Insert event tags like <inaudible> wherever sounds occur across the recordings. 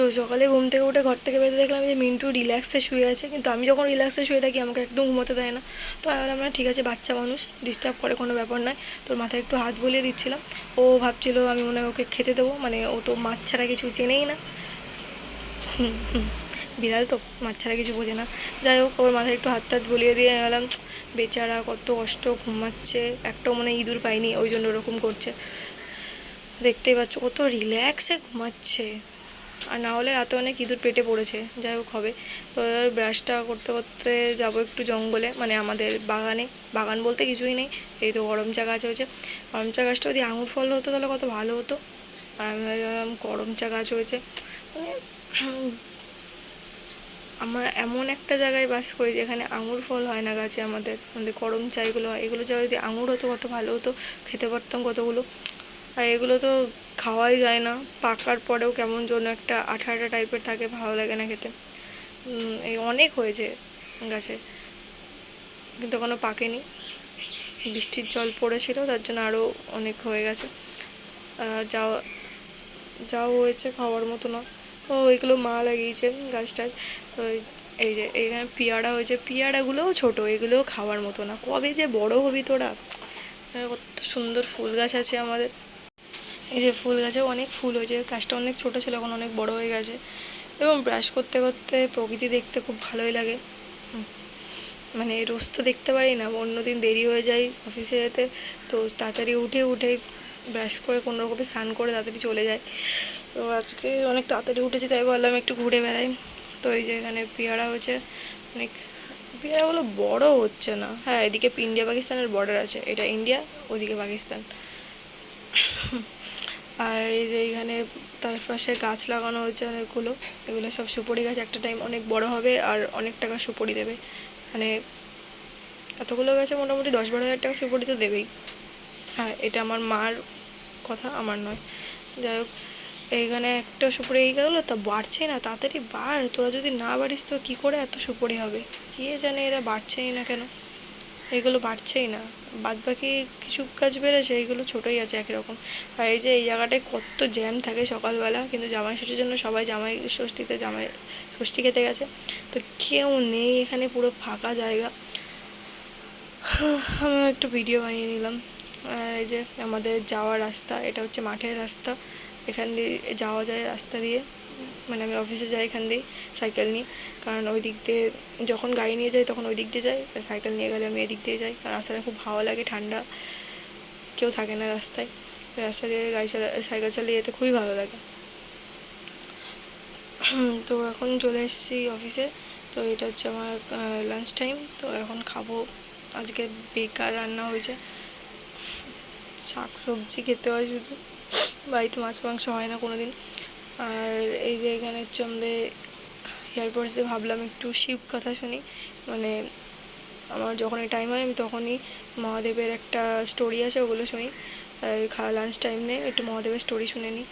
তো সকালে ঘুম থেকে উঠে ঘর থেকে বেরোতে দেখলাম যে মিন্টু রিল্যাক্সে শুয়ে আছে, কিন্তু আমি যখন রিল্যাক্সে শুয়ে থাকি আমাকে একদম ঘুমোতে দেয় না। তো আমি বললাম, না, ঠিক আছে, বাচ্চা মানুষ ডিস্টার্ব করে কোনো ব্যাপার নয়। তোর মাথায় একটু হাত বলিয়ে দিচ্ছিলাম। ও ভাবছিল, আমি মনে হয় ওকে খেতে দেবো। মানে ও তো মাছ ছাড়া কিছু চেনেই না। বিড়াল তো, মাছ ছাড়া কিছু বোঝে না। যাই হোক, ওর মাথায় একটু হাত টাত বলিয়ে দিয়ে আমি বললাম, বেচারা কত কষ্ট ঘুমাচ্ছে, একটাও মানে ইঁদুর পাইনি ওই জন্য ওরকম করছে। দেখতেই পাচ্ছ, কত রিল্যাক্সে ঘুমাচ্ছে। আর না হলে রাতে অনেক ইঁদুর পেটে পড়েছে, যাই হোক হবে। তো ব্রাশটা করতে করতে যাব একটু জঙ্গলে মানে আমাদের বাগানে। বাগান বলতে কিছুই নেই, এই তো গরম চা গাছ হয়েছে। গরম চা গাছটা যদি আঙুর ফল হতো তাহলে কত ভালো হতো। আর আমি গরম চা গাছ হয়েছে মানে আমরা এমন একটা জায়গায় বাস করি যেখানে আঙুর ফল হয় না গাছে আমাদের। আমাদের গরম চা এগুলো হয়। এগুলো যা যদি আঙুর হতো কত ভালো হতো, খেতে পারতাম কতগুলো। আর এগুলো তো খাওয়াই যায় না। পাকার পরেও কেমন যেন একটা আঠা আঠা টাইপের থাকে, ভালো লাগে না খেতে। এই অনেক হয়েছে গাছে। কিন্তু এখনও পাকেনি। বৃষ্টির জল পড়েছিল, তার জন্য আরও অনেক হয়ে গেছে। যাও যাও হয়েছে খাওয়ার মতো না। ও, এগুলো মা লাগিয়েছে গাছটায়। এই যে এখানে পেয়ারা হয়েছে। পেয়ারাগুলোও ছোট, এগুলোও খাওয়ার মতো না। কবে যে বড় হবি তোরা? কত সুন্দর ফুল গাছ আছে আমাদের। এই যে ফুল গাছে অনেক ফুল হয়েছে, গাছটা অনেক ছোট ছিল, এখন অনেক বড় হয়ে গেছে। এবং ব্রাশ করতে করতে প্রকৃতি দেখতে খুব ভালোই লাগে। মানে রোজ তো দেখতে পারি না, অন্যদিন দেরি হয়ে যায় অফিসে যেতে, তো তাড়াতাড়ি উঠে উঠে ব্রাশ করে কোনো রকমে স্নান করে তাড়াতাড়ি চলে যায় তো আজকে অনেক তাড়াতাড়ি উঠেছি, তাই ভাবলাম একটু ঘুরে বেড়াই। তো এই যে এখানে পেয়ারা হচ্ছে অনেক পেয়ারাগুলো বড় হচ্ছে না। হ্যাঁ এদিকে ইন্ডিয়া, পাকিস্তানের বর্ডার আছে, এটা ইন্ডিয়া, ওদিকে পাকিস্তান। <laughs> আর এই যে এইখানে তার পাশে গাছ লাগানো হয়েছে অনেকগুলো। এগুলো সব সুপারি গাছ, একটা টাইম অনেক বড় হবে আর অনেক টাকা সুপারি দেবে। মানে এতগুলো গাছে মোটামুটি দশ বারো হাজার টাকা সুপারি তো দেবেই। হ্যাঁ এটা আমার মার কথা, আমার নয়। যাই হোক এইখানে একটা সুপারি এই গেলো, তা বাড়ছেই না, তাড়াতাড়ি বাড়। তোরা যদি না বাড়িস তো কী করে এত সুপারি হবে? কে জানে এরা বাড়ছেই না কেন? এগুলো বাড়ছেই না। বাদ বাকি কিছু কাজ বেড়েছে এইগুলো ছোটোই আছে একই রকম আর এই যে এই জায়গাটায় কত জ্যাম থাকে সকালবেলা, কিন্তু জামাই ষষ্ঠীর জন্য সবাই জামাই ষষ্ঠীতে জামাই ষষ্ঠী খেতে গেছে। তো কেউ নেই এখানে, পুরো ফাঁকা জায়গা। <sighs> আমি একটু ভিডিও বানিয়ে নিলাম। আর এই যে আমাদের যাওয়ার রাস্তা, এটা হচ্ছে মাঠের রাস্তা। এখান দিয়ে যাওয়া যায় রাস্তা দিয়ে। মানে আমি অফিসে যাই এখান দিয়ে সাইকেল নিয়ে কারণ ওই দিক দিয়ে যখন গাড়ি নিয়ে যাই তখন ওই দিক দিয়ে যাই সাইকেল নিয়ে গেলে আমি এদিক দিয়ে যাই। কারণ রাস্তাটা খুব ভালো লাগে, ঠান্ডা। কেউ থাকে না রাস্তায়। রাস্তা দিয়ে গাড়ি চালা সাইকেল চালিয়ে যেতে খুবই ভালো লাগে। <clears throat> তো এখন চলে এসেছি অফিসে তো এটা হচ্ছে আমার লাঞ্চ টাইম তো এখন খাব। আজকে বেকার রান্না হয়েছে। শাক সবজি খেতে হয় শুধু। বাড়িতে মাছ মাংস হয় না কোনো দিন আর এই যে এখানে আমাদের এয়ারপোর্টসে ভাবলাম একটু শিব কথা শুনি। মানে আমার যখনই টাইম হয়, আমি তখনই মহাদেবের একটা স্টোরি আছে, ওগুলো শুনি। খাওয়া লাঞ্চ টাইম নেই একটু মহাদেবের স্টোরি শুনে নিই।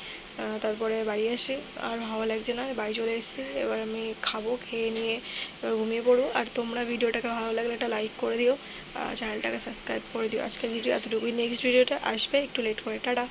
তারপরে বাড়ি আসি। আর ভালো লাগছে না, বাড়ি চলে এসেছি। এবার আমি খাব, খেয়ে নিয়ে এবার ঘুমিয়ে পড়ব। আর তোমরা ভিডিওটাকে ভালো লাগলে একটা লাইক করে দিও। চ্যানেলটাকে সাবস্ক্রাইব করে দিও। আজকের ভিডিও এতটুকুই। নেক্সট ভিডিওটা আসবে, একটু লেট করে। টাটা।